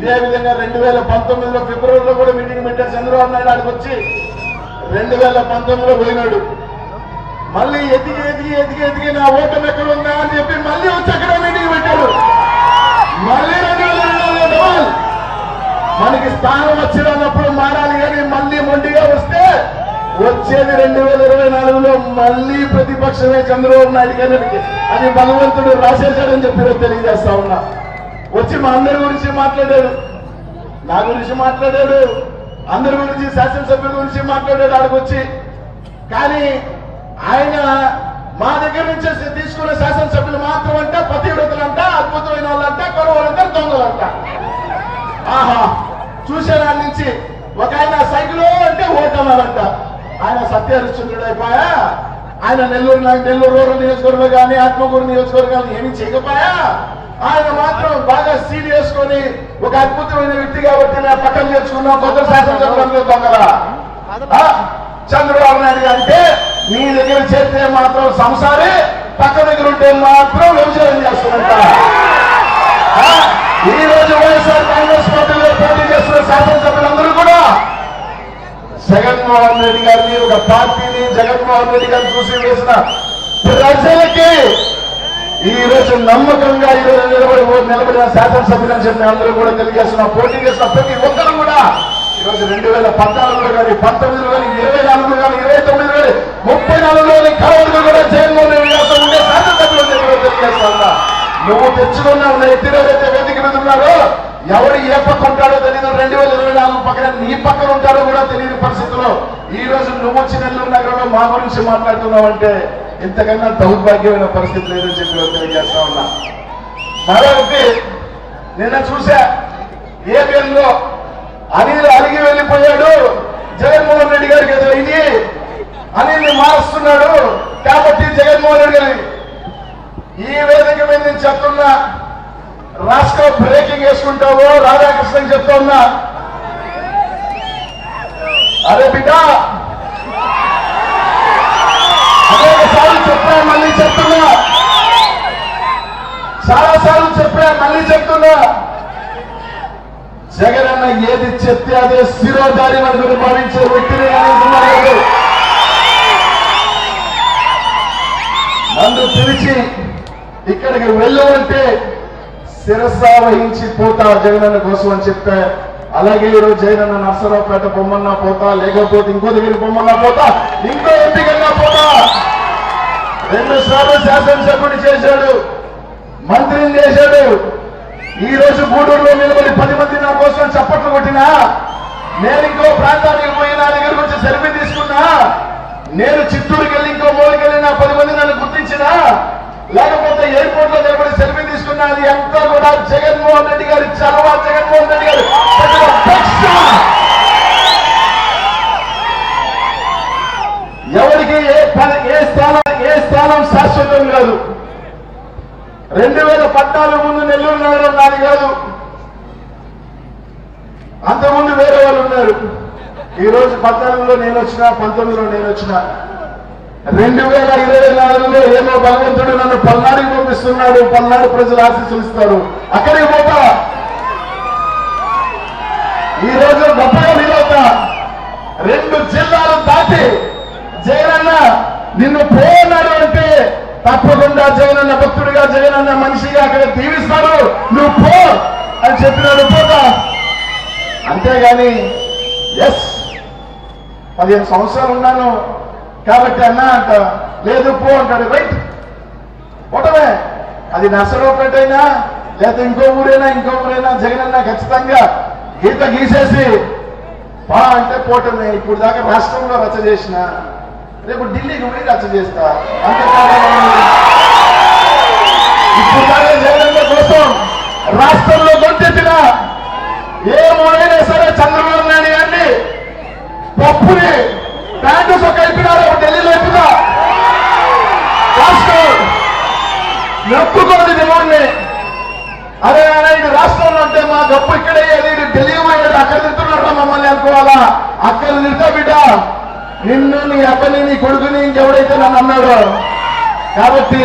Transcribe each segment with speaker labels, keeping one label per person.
Speaker 1: ఇదే విధంగా రెండు వేల పంతొమ్మిదిలో ఫిబ్రవరిలో కూడా మీటింగ్ పెట్టారు. చంద్రబాబు నాయుడు ఆడికి వచ్చి రెండు వేల పంతొమ్మిదిలో పోయినాడు. మళ్ళీ ఎదిగి ఎదిగి ఎదిగి ఎదిగి నా ఓటమి ఎక్కడ ఉందా అని చెప్పి మళ్ళీ వచ్చి అక్కడ మీటింగ్ పెట్టాడు మళ్ళీ రెండు వేల నాలుగులో మనకి స్థానం వచ్చినప్పుడు మారాలి కానీ మళ్ళీ మొండిగా వస్తే వచ్చేది రెండు వేల ఇరవై నాలుగులో మళ్ళీ ప్రతిపక్షమే చంద్రబాబు నాయుడు గారికి అది భగవంతుడు రాసేశాడని చెప్పి తెలియజేస్తా ఉన్నా. వచ్చి మా అందరి గురించి మాట్లాడాడు. నా గురించి మాట్లాడాడు. అందరి గురించి శాసనసభ్యుల గురించి మాట్లాడాడు ఆడికొచ్చి. కానీ ఆయన మా దగ్గర నుంచి తీసుకున్న శాసనసభ్యులు మాత్రం అంటే పతివ్రతలంట అద్భుతమైన వాళ్ళంట కొరవాలంట దొంగలంట. ఆహా చూసేదాని నుంచి. ఒక ఆయన సైకిల్ అంటే ఓటమాలంట. ఆయన సత్యహరిశ్చంద్రుడు అయిపోయా? ఆయన నెల్లూరు నెల్లూరు రూరల్ నియోజకవర్గం కానీ ఆత్మకూరు నియోజకవర్గాలు ఏమీ చేయకపోయా? ఆయన మాత్రం బాగా సీడ్ చేసుకొని ఒక అద్భుతమైన వ్యక్తి కాబట్టి నా పక్కన చేర్చుకున్నాం. కొత్త శాసనసభ్యులు దొంగరా ఆ, చంద్రబాబు నాయుడు అంటే మీ దగ్గర చేస్తే మాత్రం సంసారి పక్క దగ్గర ఉంటే మాత్రం వ్యవసాయం చేస్తున్నట్ట ఆ, ఈ రోజు వైఎస్ఆర్ కాంగ్రెస్ పార్టీలో పోటీ చేస్తున్న శాసనసభ్యులందరూ కూడా జగన్మోహన్ రెడ్డి గారిని ఒక పార్టీని జగన్మోహన్ రెడ్డి గారిని చూసి వేసిన ప్రజలకి ఈ రోజు నమ్మకంగా ఈ రోజు నిలబడి నిలబడిన శాసనసభ్యులని చెప్పి అందరూ కూడా తెలియజేస్తున్న పోటీ చేసిన ప్రతి ఒక్కరూ కూడా. ఈ రోజు రెండు వేల పద్నాలుగులో కానీ పంతొమ్మిదిలో కానీ ఇరవై నాలుగులో కానీ ఇరవై తొమ్మిది కానీ ముప్పై నాలుగులో కానీ కరోనా కూడా జగన్మోహన్ రెడ్డి గారితో ఉండే శాసనసభ్యులు తెలియజేస్తా నువ్వు తెచ్చుకున్నావు నా ఎత్తిరోజైతే వేదిక మీద ఉన్నారో ఎవరు ఏ పక్క ఉంటాడో తెలియదు రెండు వేల ఇరవై నాలుగు పక్కన నీ పక్కన ఉంటాడో కూడా తెలియని పరిస్థితుల్లో ఈ రోజు నువ్వు వచ్చి నెల్లూరు నగరంలో మా గురించి మాట్లాడుతున్నావు అంటే ఇంతకన్నా దౌర్భాగ్యమైన పరిస్థితి లేదని చెప్పి తెలియజేస్తా ఉన్నా. మరొకటి నిన్న చూసా ఏబిఎన్లో అనిల్ అలిగి వెళ్ళిపోయాడు. జగన్మోహన్ రెడ్డి గారికి ఎదురైంది. అనిల్ని మారుస్తున్నాడు. కాబట్టి జగన్మోహన్ రెడ్డి గారి ఈ వేదిక మీద నేను చెప్తున్నా రాష్ట్ర బ్రేకింగ్ వేసుకుంటావో రాధాకృష్ణకి చెప్తా ఉన్నా. అరే బిడ్డ! సార్లు చెప్పా మళ్ళీ చెప్తున్నా. చాలా సార్లు చెప్పా మళ్ళీ చెప్తున్నా. జగన్ అన్న ఏది చెప్తే అదే శిరోధారి వరకు భావించే వ్యక్తిని అనుకున్నాడు. నన్ను పిలిచి ఇక్కడికి వెళ్ళమంటే శిరస వహించి పోతా జగనన్న కోసం అని చెప్పా. అలాగే ఈరోజు జగనన్న నర్సరావుపేట బొమ్మన్నా పోతా లేకపోతే ఇంకో దగ్గర బొమ్మన్నా పోతా. ఇంకో ఎంపిక రెండు సార్లు శాసనసభ్యుడు చేశాడు. మంత్రిని చేశాడు. ఈ రోజు గూడూరులో నిలబడి పది మంది నా కోసం చప్పట్లు కొట్టినా నేను ఇంకో ప్రాంతానికి పోయి నా దగ్గర వచ్చి సెల్ఫీ తీసుకున్నా నేను చిత్తూరుకి వెళ్ళి ఇంకో మూలకి వెళ్ళి నా పది మంది నన్ను గుర్తించినా లేకపోతే ఎయిర్పోర్ట్లో నిలబడి సెల్ఫీ తీసుకున్నా అది అంతా కూడా జగన్మోహన్ రెడ్డి గారి చలవా జగన్మోహన్ రెడ్డి గారు శాశ్వతం కాదు. రెండు వేల పద్నాలుగు ముందు నెల్లూరు నగరం నాది కాదు. అంతకుముందు వేరే వాళ్ళు ఉన్నారు. ఈ రోజు పద్నాలుగులో నేను వచ్చిన పంతొమ్మిదిలో నేను వచ్చిన. రెండు వేల ఇరవై నాలుగులో ఏమో భగవంతుడు నన్ను పల్నాడికి పంపిస్తున్నాడు పల్నాడు ప్రజలు ఆశీస్సులు ఇస్తారు. అక్కడికి పోతా. ఈ రోజు గొప్పగా నిలవుతా. రెండు జిల్లాలు దాటి జగనన్న నిన్ను తప్పకుండా జగనన్న భక్తుడిగా జగనన్న మనిషిగా అక్కడ దీవిస్తాడు నువ్వు పో అని చెప్పినాడు పోతా. అంతేగాని ఎస్ పదిహేను సంవత్సరాలు ఉన్నాను. కాబట్టి అన్నా అంట లేదు పో అంటాడు. రైట్ పోటమే. అది నర్సరావుపేట లేదా ఇంకో ఊరైనా ఇంకో ఊరైనా జగనన్న ఖచ్చితంగా గీత గీసేసి పా అంటే పోటమే. ఇప్పుడు దాకా రాష్ట్రంలో రచ్చ చేసిన రేపు ఢిల్లీకి పోయి రచ్చ చేస్తా. అంతేకాదు ఇప్పుడు దాకా కోసం రాష్ట్రంలో గొంతెత్తిన ఏమైనా సరే చంద్రబాబు నాయుడు గారిని పప్పుని ప్యాంటు సొక్క అయిపోయినారు ఢిల్లీలో అయిపోతా రాష్ట్రం నొప్పుకోండి దేవుణ్ణి. అరే అరే ఇది రాష్ట్రంలో అంటే మా గప్పు ఇక్కడే ఇది ఢిల్లీ పోయాడు అక్కడ తింటున్నారా మమ్మల్ని అనుకోవాలా? అక్కడ తింటా బిడ్డ. నిన్ను నీ అబ్బని నీ కొడుకుని ఇంకెవడైతే నన్ను అన్నాడో కాబట్టి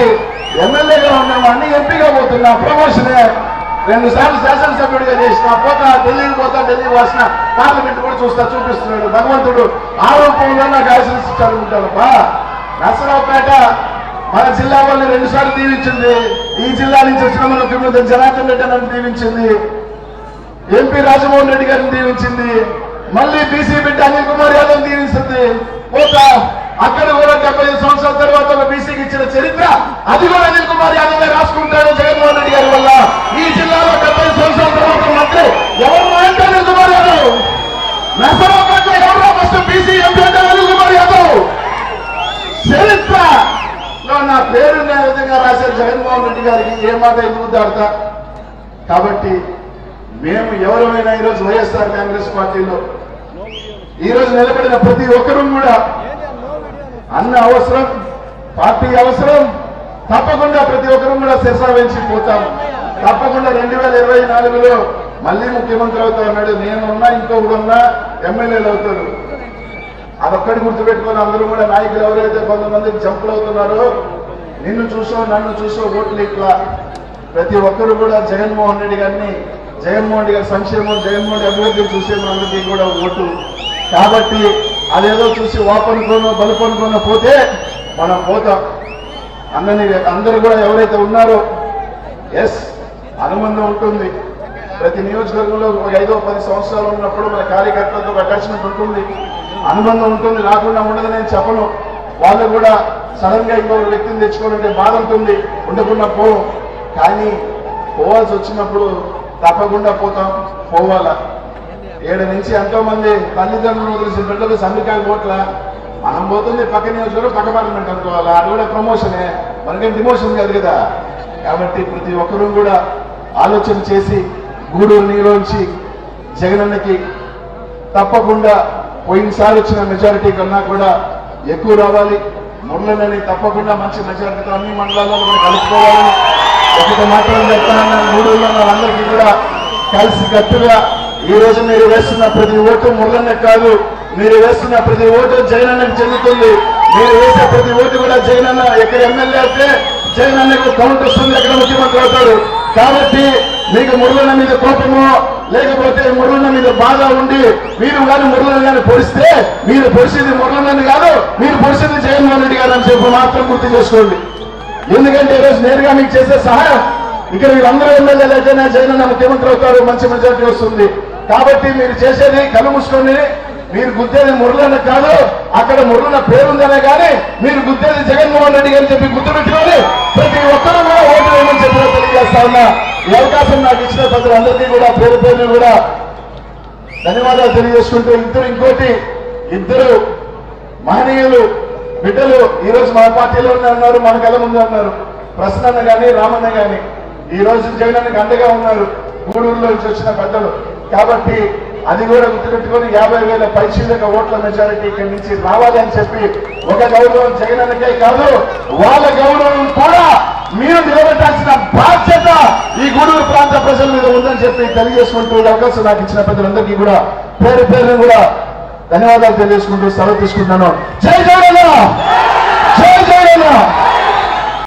Speaker 1: ఎమ్మెల్యేగా ఉన్నాము అన్ని ఎంపీగా పోతున్నా ప్రమోషనే. రెండు సార్లు శాసనసభ్యుడిగా చేసిన పోతా ఢిల్లీకి పోతా ఢిల్లీ వాసిన పార్లమెంట్ కూడా చూస్తా చూపిస్తున్నాడు. భగవంతుడు ఆరోపంలో నాకు ఆశీర్వదించాడు ఉంటానప్పా నరసరావుపేట మన జిల్లా వాళ్ళని రెండు సార్లు దీవించింది. ఈ జిల్లా నుంచి వచ్చిన మన ముఖ్యమంత్రి జనార్దన్ రెడ్డి దీవించింది. ఎంపీ రాజమోహన్ రెడ్డి గారిని దీవించింది. మళ్ళీ బీసీ బిడ్డ అనిల్ కుమార్ యాదవ్ దీవించింది పోతా అక్కడ కూడా డెబ్బై సంవత్సరాల తర్వాత ఒక బీసీకి ఇచ్చిన చరిత్ర అది కూడా అనిల్ కుమార్ యాదవ్ రాసుకుంటాడు జగన్మోహన్ రెడ్డి గారి వల్ల. ఈ జిల్లాలో డెబ్బై సంవత్సరాల తర్వాత మంత్రి ఎవరు అంటే అనిల్ కుమార్ యాదవ్? నసరాబాద్ ఎవరు ఫస్ట్ బీసీ ఎంపీ అంటే అనిల్ కుమార్ యాదవ్? చరిత్ర. నా పేరు నేను విధంగా రాశారు జగన్మోహన్ రెడ్డి గారికి ఏ మాట ఎందుకు దాడతా? కాబట్టి మేము ఎవరమైనా ఈరోజు వైఎస్ఆర్ కాంగ్రెస్ పార్టీలో ఈ రోజు నిలబడిన ప్రతి ఒక్కరూ కూడా అన్న అవసరం పార్టీ అవసరం. తప్పకుండా ప్రతి ఒక్కరూ కూడా శిరసా వెంచి పోతాం తప్పకుండా రెండు వేల ఇరవై నాలుగులో మళ్ళీ ముఖ్యమంత్రి అవుతా ఉన్నాడు నేనున్నా ఇంకొకడు ఉన్నా ఎమ్మెల్యేలు అవుతాడు అదొక్కటి గుర్తుపెట్టుకొని అందరూ కూడా నాయకులు ఎవరైతే కొంతమంది జంపులు అవుతున్నారో నిన్ను చూసో నన్ను చూసో ఓట్లు ఇట్లా. ప్రతి ఒక్కరు కూడా జగన్మోహన్ రెడ్డి గారిని జగన్మోహన్ రెడ్డి గారి సంక్షేమం జగన్మోహన్ రెడ్డి అభివృద్ధి చూసే అందరికీ కూడా ఓటు. కాబట్టి అదేదో చూసి వాపనుకోనో బలుపనుకోనో పోతే మనం పోతాం. అన్నని అందరూ కూడా ఎవరైతే ఉన్నారో ఎస్ అనుబంధం ఉంటుంది. ప్రతి నియోజకవర్గంలో ఒక ఐదో పది సంవత్సరాలు ఉన్నప్పుడు మన కార్యకర్తలతో ఒక అటాచ్మెంట్ ఉంటుంది. అనుబంధం ఉంటుంది. రాకుండా ఉండదు నేను చెప్పను. వాళ్ళు కూడా సడన్గా ఇంకొక వ్యక్తిని తెచ్చుకోవాలంటే బాధ ఉంటుంది. ఉండకుండా పోం. కానీ పోవాల్సి వచ్చినప్పుడు తప్పకుండా పోతాం. పోవాలా? ఏడు నుంచి ఎంతో మంది తల్లిదండ్రులు వదిలేసి బిడ్డలు సంధికాయ పోట్ల మనం పోతుంది పక్క నియోజకవర్గం పక్క పార్లమెంట్ అనుకోవాలి? అది కూడా ప్రమోషనే. మనకేం డిమోషన్ కాదు కదా. కాబట్టి ప్రతి ఒక్కరూ కూడా ఆలోచన చేసి గూడూరు నీలోంచి జగనన్నకి తప్పకుండా పోయినసారి వచ్చిన మెజారిటీ కన్నా కూడా ఎక్కువ రావాలి. మురళిని తప్పకుండా మంచి మెజారిటీతో అన్ని మండలాల్లో మనం కలుపుకోవాలని ఒకటి మాత్రం చెప్తానన్న. గూడూరులో ఉన్న వాళ్ళందరికీ కూడా కలిసి కట్టుగా ఈ రోజు మీరు వేస్తున్న ప్రతి ఓటు మురళన్న కాదు. మీరు వేస్తున్న ప్రతి ఓటు జగనన్నకు చెందుతుంది. మీరు వేసే ప్రతి ఓటు కూడా జగనన్న ఎక్కడ ఎమ్మెల్యే అయితే జగనన్నకు కౌంట్ వస్తుంది ఎక్కడ ముఖ్యమంత్రి అవుతాడు. కాబట్టి మీకు మురళన్న మీద కోపమో లేకపోతే మురళన్న మీద బాధ ఉండి మీరు కానీ మురళన్న గారిని పొడిస్తే మీరు పొడిచేది మురళన్నని కాదు మీరు పొడిచేది జగన్మోహన్ రెడ్డి గారు అని చెప్పి మాత్రం గుర్తు చేసుకోండి. ఎందుకంటే ఈరోజు నేరుగా మీకు చేసే సహాయం ఇక్కడ వీళ్ళందరూ ఎమ్మెల్యేలు అయితేనే జగనన్న ముఖ్యమంత్రి అవుతారు మంచి మెజార్టీ వస్తుంది. కాబట్టి మీరు చేసేది కలుముసుకొని మీరు గుద్దేది మురళన్న కాదు అక్కడ మురళన్న పేరుందనే కానీ మీరు గుద్దేది జగన్మోహన్ రెడ్డి గారిని చెప్పి గుర్తుపెట్టుకొని ప్రతి ఒక్కరూ కూడా ఓటు వేయమని చెప్పిన తెలియజేస్తా ఉన్నా. ఈ అవకాశం నాకు ఇచ్చిన ప్రజలందరికీ కూడా పేరు పేరు కూడా ధన్యవాదాలు తెలియజేసుకుంటూ ఇద్దరు ఇంకోటి ఇద్దరు మహనీయులు బిడ్డలు ఈ రోజు మన పార్టీలోనే ఉన్నారు మన కళ్ళ ముందు ఉన్నారు ప్రసన్న కానీ రామన్న కానీ ఈ రోజు జగనానికి అండగా ఉన్నారు. గూడూరులో నుంచి వచ్చిన పెద్దలు. కాబట్టి అది కూడా గుర్తుపెట్టుకొని యాభై వేల పరిశీలక ఓట్ల మెజారిటీ ఇక్కడి నుంచి రావాలి అని చెప్పి ఒక గౌరవం జగనన్నకే కాదు వాళ్ళ గౌరవం కూడా మీరు నిలబెట్టాల్సిన బాధ్యత ఈ గూడూరు ప్రాంత ప్రజల మీద ఉందని చెప్పి తెలియజేసుకుంటూ అవకాశం నాకు ఇచ్చిన ప్రజలందరికీ కూడా పేరు పేరు కూడా ధన్యవాదాలు తెలియజేసుకుంటూ సెలవు తీసుకుంటున్నాను. జై జగన్ జై జగన్